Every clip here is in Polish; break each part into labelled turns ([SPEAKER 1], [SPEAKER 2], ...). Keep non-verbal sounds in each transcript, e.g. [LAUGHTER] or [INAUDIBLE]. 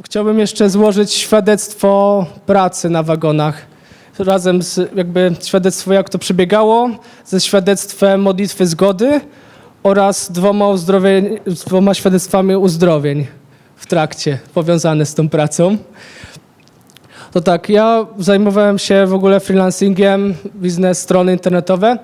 [SPEAKER 1] Chciałbym jeszcze złożyć świadectwo pracy na wagonach. Razem z jakby świadectwo, jak to przebiegało, ze świadectwem modlitwy zgody oraz dwoma, dwoma świadectwami uzdrowień w trakcie powiązane z tą pracą. To tak, ja zajmowałem się w ogóle freelancingiem, biznes, strony internetowe.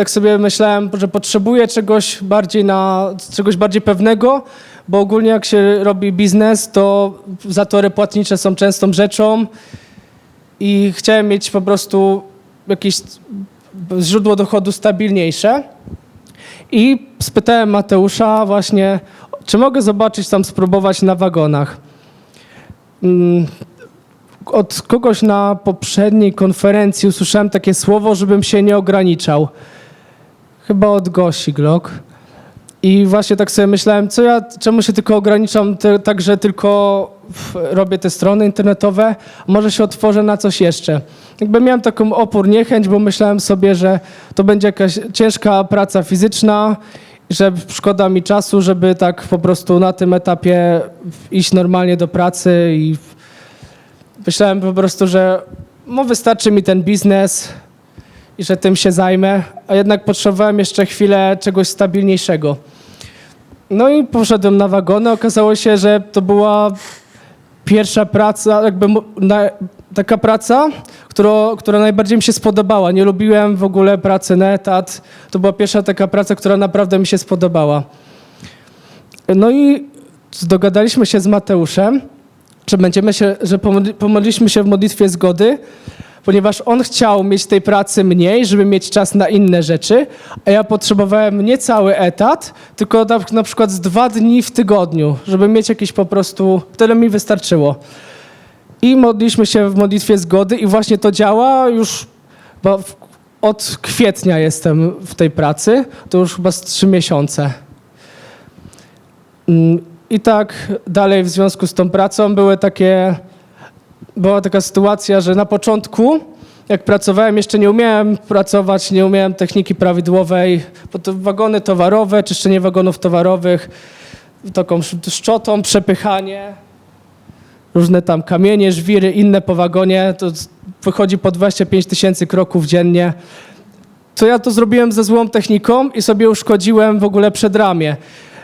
[SPEAKER 1] Tak sobie myślałem, że potrzebuję czegoś bardziej na, czegoś bardziej pewnego, bo ogólnie jak się robi biznes, to zatory płatnicze są częstą rzeczą i chciałem mieć po prostu jakieś źródło dochodu stabilniejsze. I spytałem Mateusza właśnie, czy mogę zobaczyć tam, spróbować na wagonach. Mm, Od kogoś na poprzedniej konferencji usłyszałem takie słowo, żebym się nie ograniczał. Chyba od Gosi Glock. I właśnie tak sobie myślałem, co ja, czemu się tylko ograniczam, te, tak, że tylko robię te strony internetowe, może się otworzę na coś jeszcze. Jakby miałem taką opór, niechęć, bo myślałem sobie, że to będzie jakaś ciężka praca fizyczna, że szkoda mi czasu, żeby tak po prostu na tym etapie iść normalnie do pracy i myślałem po prostu, że no wystarczy mi ten biznes, i że tym się zajmę, a jednak potrzebowałem jeszcze chwilę czegoś stabilniejszego. No i poszedłem na wagony. Okazało się, że to była pierwsza praca, jakby na, taka praca, która, która najbardziej mi się spodobała. Nie lubiłem w ogóle pracy na etat. To była pierwsza taka praca, która naprawdę mi się spodobała. No i dogadaliśmy się z Mateuszem, że będziemy się, że pomodli- pomodliliśmy się w modlitwie zgody, ponieważ on chciał mieć tej pracy mniej, żeby mieć czas na inne rzeczy, a ja potrzebowałem nie cały etat, tylko na, na przykład z dwa dni w tygodniu, żeby mieć jakieś po prostu, tyle mi wystarczyło. I modliliśmy się w modlitwie zgody i właśnie to działa już, bo od kwietnia jestem w tej pracy, to już chyba z trzy miesiące. Mm, I tak dalej w związku z tą pracą były takie, była taka sytuacja, że na początku, jak pracowałem, jeszcze nie umiałem pracować, nie umiałem techniki prawidłowej, bo to wagony towarowe, czyszczenie wagonów towarowych, taką sz- szczotą, przepychanie, różne tam kamienie, żwiry, inne po wagonie, to wychodzi po 25 tysięcy kroków dziennie. To ja to zrobiłem ze złą techniką i sobie uszkodziłem w ogóle przedramię,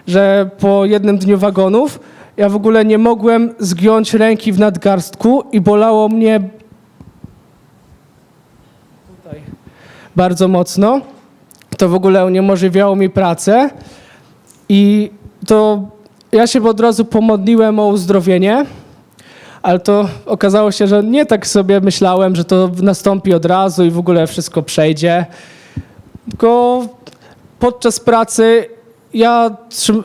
[SPEAKER 1] że po jednym dniu wagonów ja w ogóle nie mogłem zgiąć ręki w nadgarstku i bolało mnie tutaj bardzo mocno. To w ogóle uniemożliwiało mi pracę i to ja się od razu pomodliłem o uzdrowienie, ale to okazało się, że nie tak sobie myślałem, że to nastąpi od razu i w ogóle wszystko przejdzie. Tylko podczas pracy ja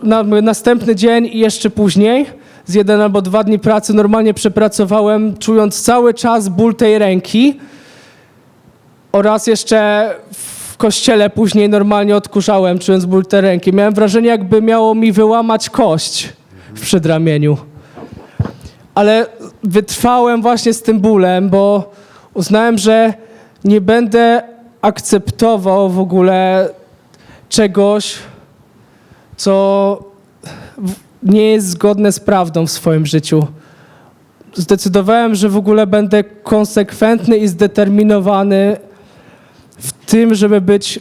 [SPEAKER 1] na, następny dzień i jeszcze później, z jeden albo dwa dni pracy normalnie przepracowałem, czując cały czas ból tej ręki oraz jeszcze w kościele później normalnie odkurzałem, czując ból tej ręki. Miałem wrażenie, jakby miało mi wyłamać kość w przedramieniu. Ale wytrwałem właśnie z tym bólem, bo uznałem, że nie będę akceptował w ogóle czegoś, co nie jest zgodne z prawdą w swoim życiu. Zdecydowałem, że w ogóle będę konsekwentny i zdeterminowany w tym, żeby być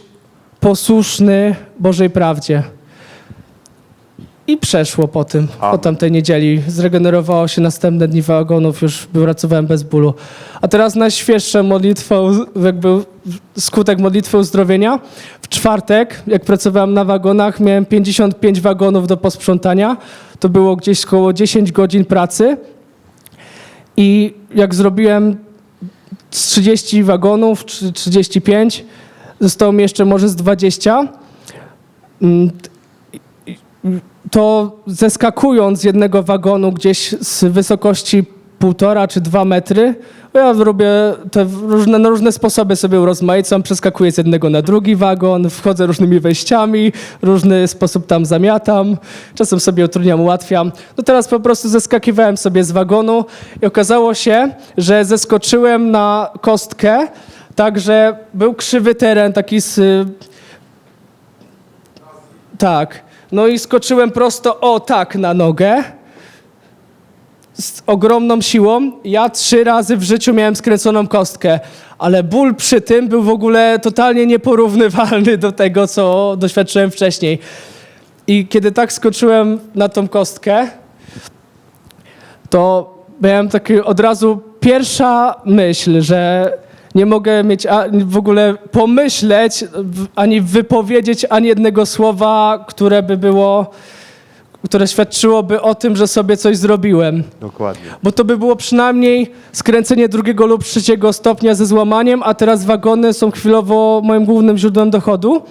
[SPEAKER 1] posłuszny Bożej prawdzie. I przeszło po tym, po
[SPEAKER 2] Amen.
[SPEAKER 1] tamtej niedzieli. Zregenerowało się następne dni wagonów, już pracowałem bez bólu. A teraz najświeższa modlitwa, jakby skutek modlitwy uzdrowienia. W czwartek, jak pracowałem na wagonach, miałem 55 wagonów do posprzątania. To było gdzieś około 10 godzin pracy. I jak zrobiłem z 30 wagonów, czy 35, zostało mi jeszcze może z 20. To zeskakując z jednego wagonu gdzieś z wysokości półtora czy dwa metry, ja robię te różne, na różne sposoby sobie urozmaicam, przeskakuję z jednego na drugi wagon, wchodzę różnymi wejściami, różny sposób tam zamiatam, czasem sobie utrudniam, ułatwiam. No teraz po prostu zeskakiwałem sobie z wagonu i okazało się, że zeskoczyłem na kostkę, tak, że był krzywy teren, taki z... Tak. No i skoczyłem prosto, o tak, na nogę. z ogromną siłą. Ja trzy razy w życiu miałem skręconą kostkę, ale ból przy tym był w ogóle totalnie nieporównywalny do tego, co doświadczyłem wcześniej. I kiedy tak skoczyłem na tą kostkę, to miałem taki od razu pierwsza myśl, że nie mogę mieć a, w ogóle pomyśleć, ani wypowiedzieć ani jednego słowa, które by było, które świadczyłoby o tym, że sobie coś zrobiłem.
[SPEAKER 2] Dokładnie.
[SPEAKER 1] Bo to by było przynajmniej skręcenie drugiego lub trzeciego stopnia ze złamaniem, a teraz wagony są chwilowo moim głównym źródłem dochodu.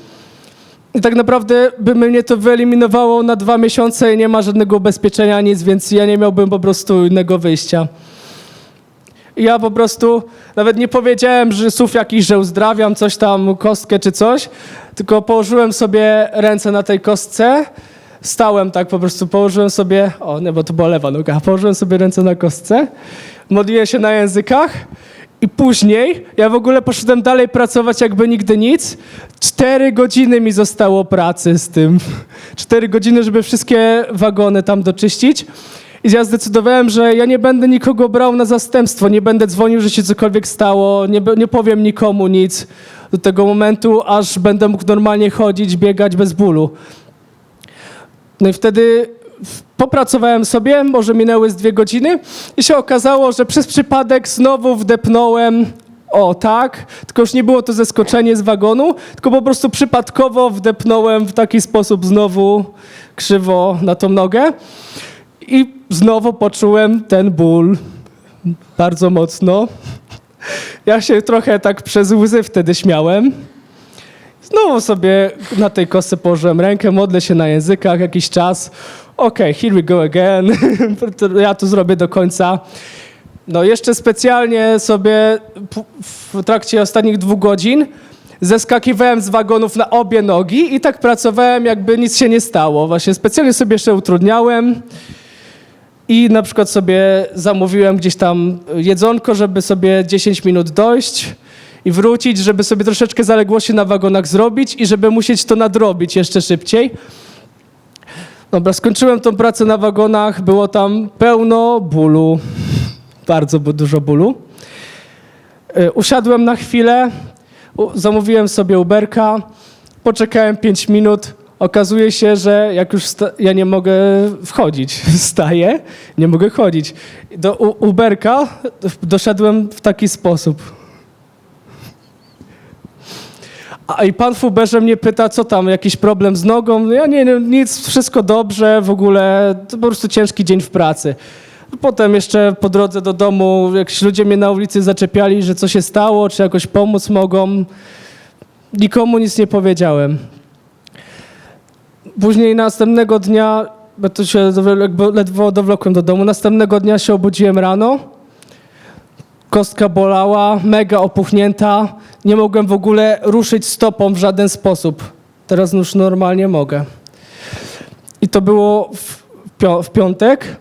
[SPEAKER 1] I tak naprawdę by mnie to wyeliminowało na dwa miesiące i nie ma żadnego ubezpieczenia, nic, więc ja nie miałbym po prostu innego wyjścia. I Ja po prostu nawet nie powiedziałem, że słów jakiś, że uzdrawiam coś tam, kostkę czy coś, tylko położyłem sobie ręce na tej kostce, stałem tak po prostu, położyłem sobie, o nie, bo to była lewa noga, położyłem sobie ręce na kostce, modliłem się na językach i później ja w ogóle poszedłem dalej pracować jakby nigdy nic. Cztery godziny mi zostało pracy z tym. Cztery godziny, żeby wszystkie wagony tam doczyścić. I ja zdecydowałem, że ja nie będę nikogo brał na zastępstwo, nie będę dzwonił, że się cokolwiek stało, nie, nie powiem nikomu nic do tego momentu, aż będę mógł normalnie chodzić, biegać bez bólu. No i wtedy popracowałem sobie, może minęły z dwie godziny i się okazało, że przez przypadek znowu wdepnąłem, o tak, tylko już nie było to zeskoczenie z wagonu, tylko po prostu przypadkowo wdepnąłem w taki sposób znowu krzywo na tą nogę i znowu poczułem ten ból bardzo mocno. Ja się trochę tak przez łzy wtedy śmiałem. Znowu sobie na tej kostce położyłem rękę, modlę się na językach jakiś czas. Okej, here we go again. [LAUGHS] Ja to zrobię do końca. No jeszcze specjalnie sobie w trakcie ostatnich dwóch godzin zeskakiwałem z wagonów na obie nogi i tak pracowałem, jakby nic się nie stało. Właśnie specjalnie sobie jeszcze utrudniałem i na przykład sobie zamówiłem gdzieś tam jedzonko, żeby sobie 10 minut dojść i wrócić, żeby sobie troszeczkę zaległości na wagonach zrobić i żeby musieć to nadrobić jeszcze szybciej. Dobra, skończyłem tą pracę na wagonach, było tam pełno bólu, bardzo dużo bólu. Y, Usiadłem na chwilę, zamówiłem sobie Uberka, poczekałem 5 minut. Okazuje się, że jak już ja nie mogę wchodzić, [LAUGHS] wstaję, nie mogę chodzić. Do Uberka doszedłem w taki sposób. A i pan w Uberze mnie pyta, co tam, jakiś problem z nogą? No Ja nie, nic, wszystko dobrze, w ogóle to po prostu ciężki dzień w pracy. Potem jeszcze po drodze do domu jakiś ludzie mnie na ulicy zaczepiali, że co się stało, czy jakoś pomóc mogą. Nikomu nic nie powiedziałem. Później następnego dnia, bo to się ledwo dowlokłem do domu, następnego dnia się obudziłem rano. Kostka bolała, mega opuchnięta. Nie mogłem w ogóle ruszyć stopą w żaden sposób. Teraz już normalnie mogę. I to było w, w piątek.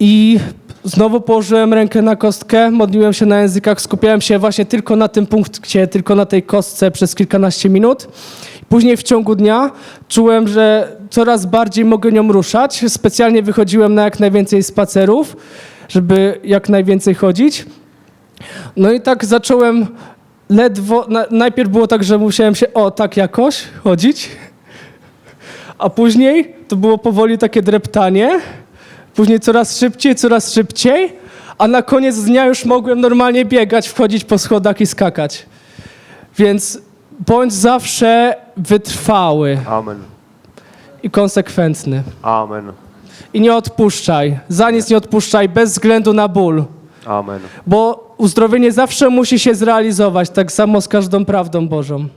[SPEAKER 1] I znowu położyłem rękę na kostkę, modliłem się na językach, skupiałem się właśnie tylko na tym punkcie, tylko na tej kostce przez kilkanaście minut. Później w ciągu dnia czułem, że coraz bardziej mogę nią ruszać. Specjalnie wychodziłem na jak najwięcej spacerów, żeby jak najwięcej chodzić. No i tak zacząłem ledwo, na, najpierw było tak, że musiałem się, o tak jakoś chodzić, a później to było powoli takie dreptanie, później coraz szybciej, coraz szybciej, a na koniec dnia już mogłem normalnie biegać, wchodzić po schodach i skakać. Więc bądź zawsze wytrwały
[SPEAKER 2] Amen.
[SPEAKER 1] i konsekwentny.
[SPEAKER 2] Amen.
[SPEAKER 1] I nie odpuszczaj, za nic nie odpuszczaj, bez względu na ból.
[SPEAKER 2] Amen.
[SPEAKER 1] Bo uzdrowienie zawsze musi się zrealizować, tak samo z każdą prawdą Bożą.